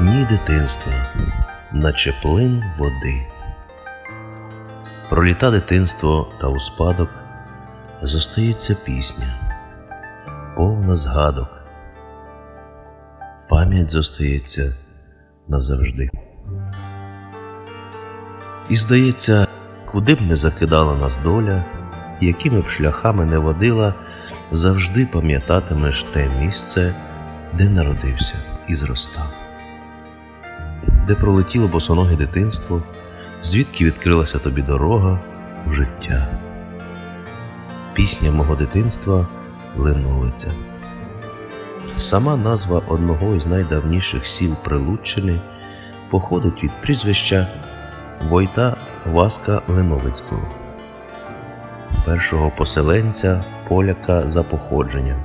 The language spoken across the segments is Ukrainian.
Дні дитинства, наче плин води. Проліта дитинство та у спадок зостається пісня, повна згадок. Пам'ять зостається назавжди. І здається, куди б не закидала нас доля, якими б шляхами не водила, завжди пам'ятатимеш те місце, де народився і зростав, де пролетіло босоноге дитинство, звідки відкрилася тобі дорога в життя. Пісня мого дитинства Линовиця. Сама назва одного із найдавніших сіл Прилуччини походить від прізвища Войта Васка Линовицького, першого поселенця поляка за походженням,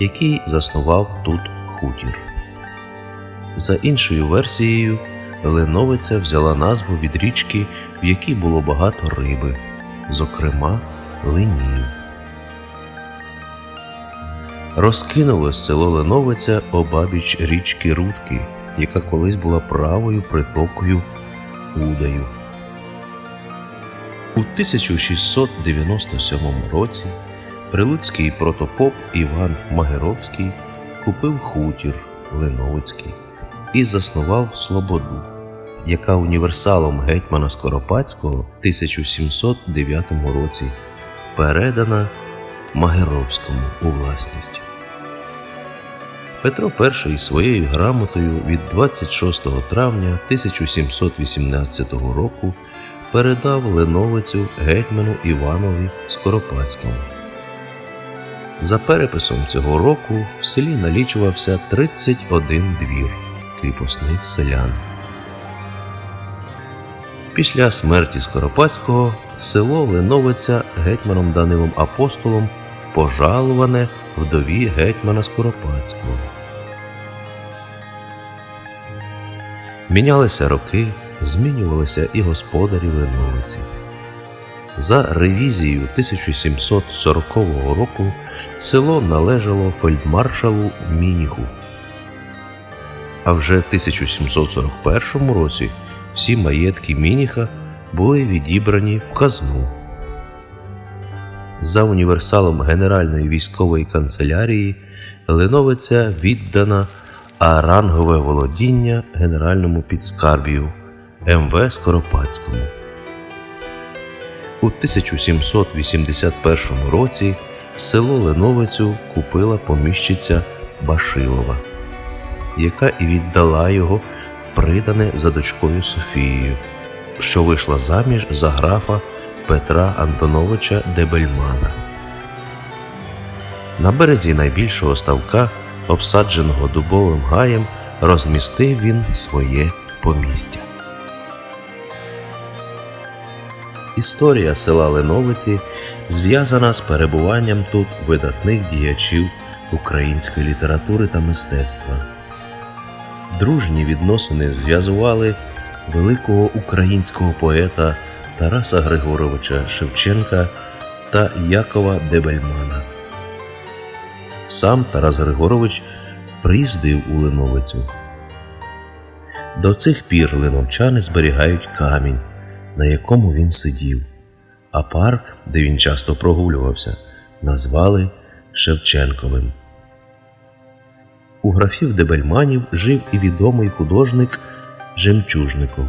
який заснував тут хутір. За іншою версією, Линовиця взяла назву від річки, в якій було багато риби, зокрема линів. Розкинулось село Леновиця обабіч річки Рудки, яка колись була правою притокою Удаю. У 1697 році прилуцький протопоп Іван Магеровський купив хутір Леновицький і заснував Слободу, яка універсалом гетьмана Скоропадського в 1709 році передана Магеровському у власність. Петро І своєю грамотою від 26 травня 1718 року передав Леновицю гетьману Іванові Скоропадському. За переписом цього року в селі налічувався 31 двір кріпосних селян. Після смерті Скоропадського село Леновиця гетьманом Данилом Апостолом пожалуване вдові гетьмана Скоропадського. Мінялися роки, змінювалися і господарі Леновиці. За ревізією 1740 року село належало фельдмаршалу Мініху. А вже в 1741 році всі маєтки Мініха були відібрані в казну. За універсалом Генеральної військової канцелярії Леновиця віддана, а рангове володіння генеральному підскарбію МВ Скоропадському. У 1781 році село Леновицю купила поміщиця Башилова, яка і віддала його в придане за дочкою Софією, що вийшла заміж за графа Петра Антоновича Дебельмана. На березі найбільшого ставка, обсадженого дубовим гаєм, розмістив він своє помістя. Історія села Леновиці зв'язана з перебуванням тут видатних діячів української літератури та мистецтва. Дружні відносини зв'язували великого українського поета Тараса Григоровича Шевченка та Якова Дебельмана. Сам Тарас Григорович приїздив у Леновицю. До цих пір линовчани зберігають камінь, на якому він сидів, а парк, де він часто прогулювався, назвали Шевченковим. Графів Дебельманів жив і відомий художник Жемчужников,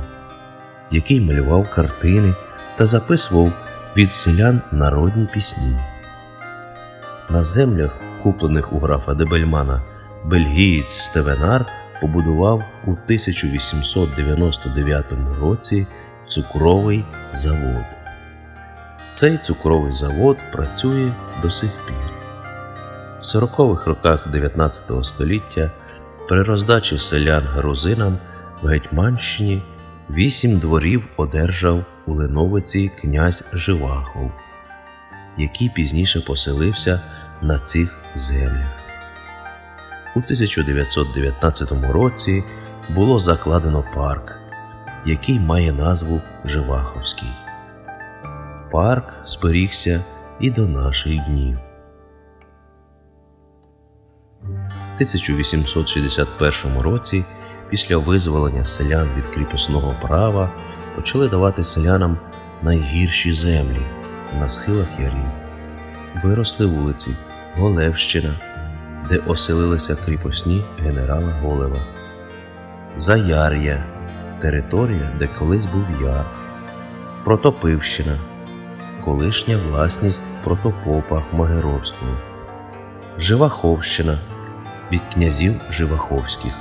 який малював картини та записував від селян народні пісні. На землях, куплених у графа Дебельмана, бельгієць Стевенар побудував у 1899 році цукровий завод. Цей цукровий завод працює до сих пір. В 40-х роках 19 століття при роздачі селян грузинам в Гетьманщині вісім дворів одержав у Леновиці князь Живахов, який пізніше поселився на цих землях. У 1919 році було закладено парк, який має назву Живаховський. Парк зберігся і до наших днів. 1861 році після визволення селян від кріпосного права почали давати селянам найгірші землі на схилах ярів. Виросли вулиці Голевщина, де оселилися кріпосні генерала Голева, Заяр'я, територія, де колись був яр, Протопивщина, колишня власність протопопа Магеровського, Живаховщина від князів Живаховських.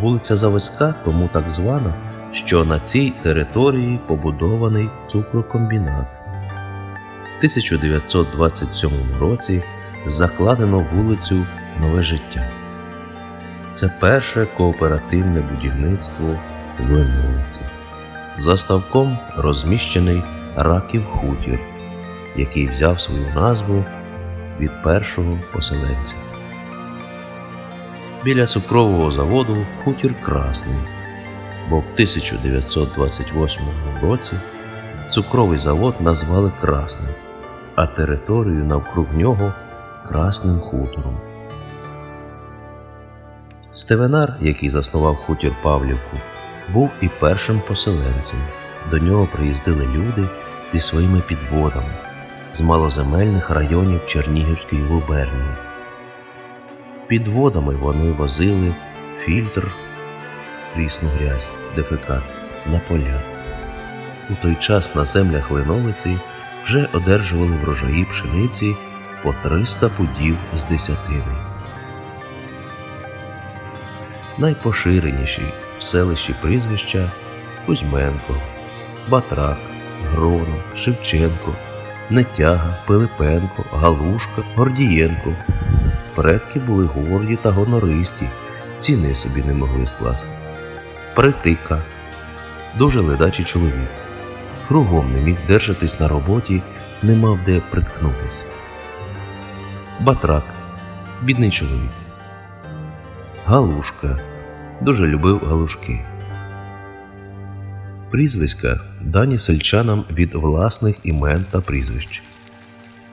Вулиця Заводська тому так звана, що на цій території побудований цукрокомбінат. В 1927 році закладено вулицю Нове життя. Це перше кооперативне будівництво в Лимовиці. За ставком розміщений Раків хутір, який взяв свою назву від першого поселенця. Біля цукрового заводу хутір Красний, бо в 1928 році цукровий завод назвали Красним, а територію навкруг нього Красним хутором. Стевенар, який заснував хутір Павлівку, був і першим поселенцем. До нього приїздили люди зі своїми підводами з малоземельних районів Чернігівської губернії. Підводами вони возили фільтр, прісну грязь, дефекат на поля. У той час на землях Линовиці вже одержували врожаї пшениці по 300 пудів з десятини. Найпоширеніші в селищі прізвища Кузьменко, Батрак, Гронов, Шевченко, Нетяга, Пилипенко, Галушка, Гордієнко. Предки були горді та гонористі, ціни собі не могли скласти. Притика, дуже ледачий чоловік. Кругом не міг держатись на роботі, не мав де приткнутися. Батрак, бідний чоловік. Галушка. Дуже любив галушки. Прізвиська дані сельчанам від власних імен та прізвищ.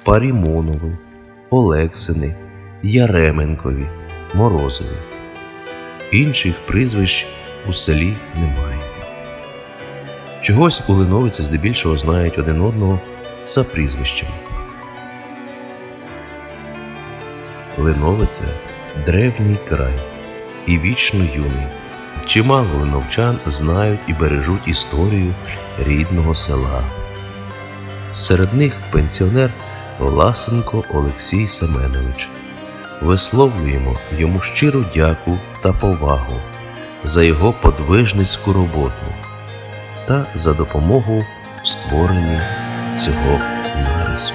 Парімонови, Олексини, Яременкові, Морозові. Інших прізвищ у селі немає. Чогось у Линовиці здебільшого знають один одного за прізвищами. Линовиця древній край і вічно юний. Чимало линовчан знають і бережуть історію рідного села. Серед них пенсіонер Власенко Олексій Семенович. Висловлюємо йому щиру дяку та повагу за його подвижницьку роботу та за допомогу в створенні цього нарису.